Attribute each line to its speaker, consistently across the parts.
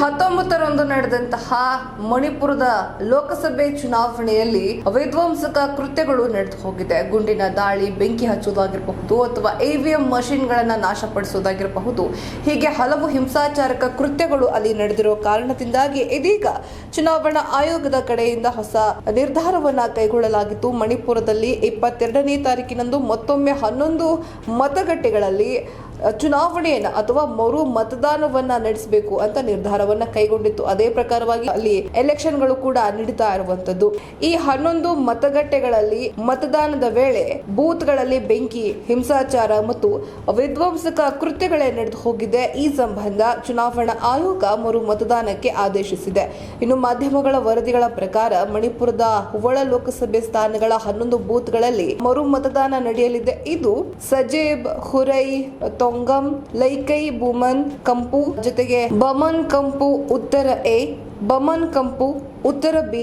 Speaker 1: ಹತ್ತೊಂಬತ್ತರಂದು ನಡೆದಂತಹ ಮಣಿಪುರದ ಲೋಕಸಭೆ ಚುನಾವಣೆಯಲ್ಲಿ ವಿಧ್ವಂಸಕ ಕೃತ್ಯಗಳು ನಡೆದು ಹೋಗಿದೆ. ಗುಂಡಿನ ದಾಳಿ, ಬೆಂಕಿ ಹಚ್ಚುವುದಾಗಿರಬಹುದು ಅಥವಾ ಎವಿಎಂ ಮಷಿನ್ಗಳನ್ನ ನಾಶಪಡಿಸುವುದಾಗಿರಬಹುದು. ಹೀಗೆ ಹಲವು ಹಿಂಸಾಚಾರಕ ಕೃತ್ಯಗಳು ಅಲ್ಲಿ ನಡೆದಿರೋ ಕಾರಣದಿಂದಾಗಿ ಇದೀಗ ಚುನಾವಣಾ ಆಯೋಗದ ಕಡೆಯಿಂದ ಹೊಸ ನಿರ್ಧಾರವನ್ನ ಕೈಗೊಳ್ಳಲಾಗಿತ್ತು. ಮಣಿಪುರದಲ್ಲಿ ಇಪ್ಪತ್ತೆರಡನೇ ತಾರೀಕಿನಂದು ಮತ್ತೊಮ್ಮೆ ಹನ್ನೊಂದು ಮತಗಟ್ಟೆಗಳಲ್ಲಿ ಚುನಾವಣೆಯನ್ನ ಅಥವಾ ಮರು ಮತದಾನವನ್ನ ನಡೆಸಬೇಕು ಅಂತ ನಿರ್ಧಾರವನ್ನ ಕೈಗೊಂಡಿತ್ತು. ಅದೇ ಪ್ರಕಾರವಾಗಿ ಅಲ್ಲಿ ಎಲೆಕ್ಷನ್ಗಳು ಕೂಡ ನಡೀತಾ ಇರುವಂತದ್ದು ಈ ಹನ್ನೊಂದು ಮತಗಟ್ಟೆಗಳಲ್ಲಿ ಮತದಾನದ ವೇಳೆ ಬೂತ್ಗಳಲ್ಲಿ ಬೆಂಕಿ, ಹಿಂಸಾಚಾರ ಮತ್ತು ವಿಧ್ವಂಸಕ ಕೃತ್ಯಗಳೇ ನಡೆದು ಹೋಗಿದೆ. ಈ ಸಂಬಂಧ ಚುನಾವಣಾ ಆಯೋಗ ಮರು ಮತದಾನಕ್ಕೆ ಆದೇಶಿಸಿದೆ. ಇನ್ನು ಮಾಧ್ಯಮಗಳ ವರದಿಗಳ ಪ್ರಕಾರ ಮಣಿಪುರದ ಹುವಳ ಲೋಕಸಭೆ ಸ್ಥಾನಗಳ ಹನ್ನೊಂದು ಬೂತ್ಗಳಲ್ಲಿ ಮರು ಮತದಾನ ನಡೆಯಲಿದೆ. ಇದು ಸಜೇಬ್, ಹುರೈ ತೊಂಗಂ ಲೈಕೈ ಬುಮನ್ ಕಂಪು ಜೊತೆಗೆ ಬಮನ್ ಕಂಪು ಉತ್ತರ ಎ ಬಮನ್ ಕಂಪು ಉತ್ತರ ಬಿ.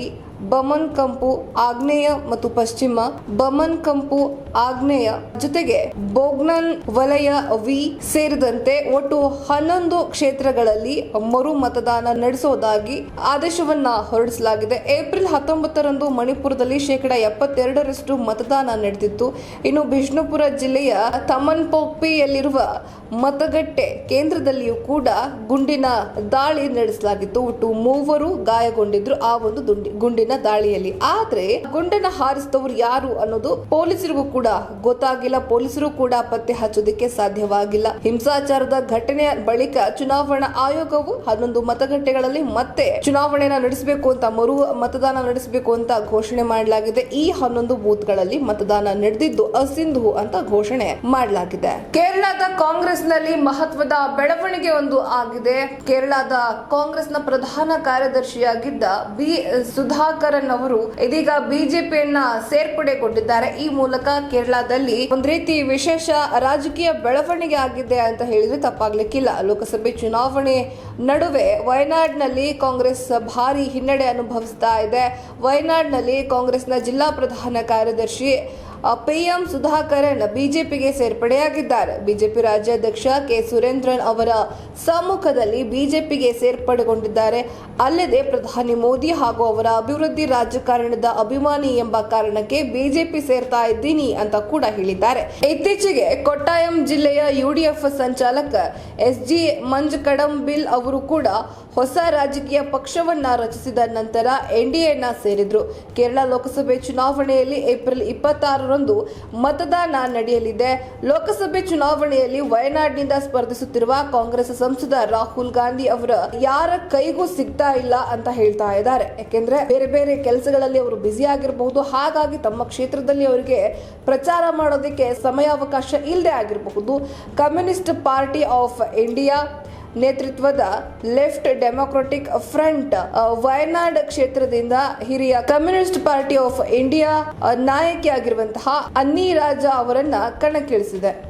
Speaker 1: ಬಮನ್ ಕಂಪು ಆಗ್ನೇಯ ಮತ್ತು ಪಶ್ಚಿಮ ಬಮನ್ ಕಂಪು ಆಗ್ನೇಯ ಜೊತೆಗೆ ಬೋಗ್ನನ್ ವಲಯ ವಿ ಸೇರಿದಂತೆ ಒಟ್ಟು ಹನ್ನೊಂದು ಕ್ಷೇತ್ರಗಳಲ್ಲಿ ಮರು ಮತದಾನ ನಡೆಸೋದಾಗಿ ಆದೇಶವನ್ನ ಹೊರಡಿಸಲಾಗಿದೆ. ಏಪ್ರಿಲ್ ಹತ್ತೊಂಬತ್ತರಂದು ಮಣಿಪುರದಲ್ಲಿ ಶೇಕಡ ಎಪ್ಪತ್ತೆರಡರಷ್ಟು ಮತದಾನ ನಡೆದಿತ್ತು. ಇನ್ನು ಬಿಷ್ಣುಪುರ ಜಿಲ್ಲೆಯ ತಮನ್ಪೊಪ್ಪಿಯಲ್ಲಿರುವ ಮತಗಟ್ಟೆ ಕೇಂದ್ರದಲ್ಲಿಯೂ ಕೂಡ ಗುಂಡಿನ ದಾಳಿ ನಡೆಸಲಾಗಿತ್ತು. ಒಟ್ಟು ಮೂವರು ಗಾಯಗೊಂಡಿದ್ರು. ಆ ಒಂದು ದುಂಡಿ- ಗುಂಡಿನ ದಾಳಿಯಲ್ಲಿ. ಆದ್ರೆ ಗುಂಡನ್ನ ಹಾರಿಸಿದವರು ಯಾರು ಅನ್ನೋದು ಪೊಲೀಸರಿಗೂ ಕೂಡ ಗೊತ್ತಾಗಿಲ್ಲ. ಪೊಲೀಸರು ಕೂಡ ಪತ್ತೆ ಹಚ್ಚೋದಕ್ಕೆ ಸಾಧ್ಯವಾಗಿಲ್ಲ. ಹಿಂಸಾಚಾರದ ಘಟನೆಯ ಬಳಿಕ ಚುನಾವಣಾ ಆಯೋಗವು ಹನ್ನೊಂದು ಮತಗಟ್ಟೆಗಳಲ್ಲಿ ಮತ್ತೆ ಚುನಾವಣೆಯನ್ನ ನಡೆಸಬೇಕು ಅಂತ, ಮರು ಮತದಾನ ನಡೆಸಬೇಕು ಅಂತ ಘೋಷಣೆ ಮಾಡಲಾಗಿದೆ. ಈ ಹನ್ನೊಂದು ಬೂತ್ಗಳಲ್ಲಿ ಮತದಾನ ನಡೆದಿದ್ದು ಅಸಿಂಧು ಅಂತ ಘೋಷಣೆ ಮಾಡಲಾಗಿದೆ. ಕೇರಳದ ಕಾಂಗ್ರೆಸ್ನಲ್ಲಿ ಮಹತ್ವದ ಬೆಳವಣಿಗೆ ಒಂದು ಆಗಿದೆ. ಕೇರಳದ ಕಾಂಗ್ರೆಸ್ನ ಪ್ರಧಾನ ಕಾರ್ಯದರ್ಶಿಯಾಗಿದ್ದ ಬಿ ಸುಧಾಕರನ್ ಅವರು ಇದೀಗ ಬಿಜೆಪಿಯನ್ನ ಸೇರ್ಪಡೆಗೊಂಡಿದ್ದಾರೆ. ಈ ಮೂಲಕ ಕೇರಳದಲ್ಲಿ ಒಂದ್ ರೀತಿ ವಿಶೇಷ ರಾಜಕೀಯ ಬೆಳವಣಿಗೆ ಆಗಿದೆ ಅಂತ ಹೇಳಿದ್ರೆ ತಪ್ಪಾಗ್ಲಿಕ್ಕಿಲ್ಲ. ಲೋಕಸಭೆ ಚುನಾವಣೆ ನಡುವೆ ವಯನಾಡ್ನಲ್ಲಿ ಕಾಂಗ್ರೆಸ್ ಭಾರಿ ಹಿನ್ನಡೆ ಅನುಭವಿಸ್ತಾ ಇದೆ. ವಯನಾಡ್ನಲ್ಲಿ ಕಾಂಗ್ರೆಸ್ನ ಜಿಲ್ಲಾ ಪ್ರಧಾನ ಕಾರ್ಯದರ್ಶಿ ಪಿಎಂ ಸುಧಾಕರನ್ ಬಿಜೆಪಿಗೆ ಸೇರ್ಪಡೆಯಾಗಿದ್ದಾರೆ. ಬಿಜೆಪಿ ರಾಜ್ಯಾಧ್ಯಕ್ಷ ಕೆ ಸುರೇಂದ್ರನ್ ಅವರ ಸಮ್ಮುಖದಲ್ಲಿ ಬಿಜೆಪಿಗೆ ಸೇರ್ಪಡೆಗೊಂಡಿದ್ದಾರೆ. ಅಲ್ಲದೆ ಪ್ರಧಾನಿ ಮೋದಿ ಹಾಗೂ ಅವರ ಅಭಿವೃದ್ಧಿ ರಾಜಕಾರಣದ ಅಭಿಮಾನಿ ಎಂಬ ಕಾರಣಕ್ಕೆ ಬಿಜೆಪಿ ಸೇರ್ತಾ ಇದ್ದೀನಿ ಅಂತ ಕೂಡ ಹೇಳಿದ್ದಾರೆ. ಇತ್ತೀಚೆಗೆ ಕೊಟ್ಟಾಯಂ ಜಿಲ್ಲೆಯ ಯುಡಿಎಫ್ ಸಂಚಾಲಕ ಎಸ್ ಜಿ ಮಂಜ್ ಕಡಂಬಿಲ್ ಅವರು ಕೂಡ ಹೊಸ ರಾಜಕೀಯ ಪಕ್ಷವನ್ನ ರಚಿಸಿದ ನಂತರ ಎನ್ಡಿಎನ ಸೇರಿದ್ರು. ಕೇರಳ ಲೋಕಸಭೆ ಚುನಾವಣೆಯಲ್ಲಿ ಏಪ್ರಿಲ್ ಇಪ್ಪತ್ತಾರರಂದು ಮತದಾನ ನಡೆಯಲಿದೆ. ಲೋಕಸಭೆ ಚುನಾವಣೆಯಲ್ಲಿ ವಯನಾಡ್ನಿಂದ ಸ್ಪರ್ಧಿಸುತ್ತಿರುವ ಕಾಂಗ್ರೆಸ್ ಸಂಸದ ರಾಹುಲ್ ಗಾಂಧಿ ಅವರ ಯಾರ ಕೈಗೂ ಸಿಗ್ತಾ ಇಲ್ಲ ಅಂತ ಹೇಳ್ತಾ ಇದ್ದಾರೆ. ಯಾಕೆಂದ್ರೆ ಬೇರೆ ಬೇರೆ ಕೆಲಸಗಳಲ್ಲಿ ಅವರು ಬ್ಯುಸಿ ಆಗಿರಬಹುದು, ಹಾಗಾಗಿ ತಮ್ಮ ಕ್ಷೇತ್ರದಲ್ಲಿ ಅವರಿಗೆ ಪ್ರಚಾರ ಮಾಡೋದಕ್ಕೆ ಸಮಯಾವಕಾಶ ಇಲ್ಲದೆ ಆಗಿರಬಹುದು. ಕಮ್ಯುನಿಸ್ಟ್ ಪಾರ್ಟಿ ಆಫ್ ಇಂಡಿಯಾ ನೇತೃತ್ವದ ಲೆಫ್ಟ್ ಡೆಮೊಕ್ರಾಟಿಕ್ ಫ್ರಂಟ್ ವಯನಾಡ್ ಕ್ಷೇತ್ರದಿಂದ ಹಿರಿಯ ಕಮ್ಯುನಿಸ್ಟ್ ಪಾರ್ಟಿ ಆಫ್ ಇಂಡಿಯಾ ನಾಯಕಿಯಾಗಿರುವಂತಹ ಅನ್ನಿ ರಾಜ ಅವರನ್ನ ಕಣಕ್ಕಿಳಿಸಿದೆ.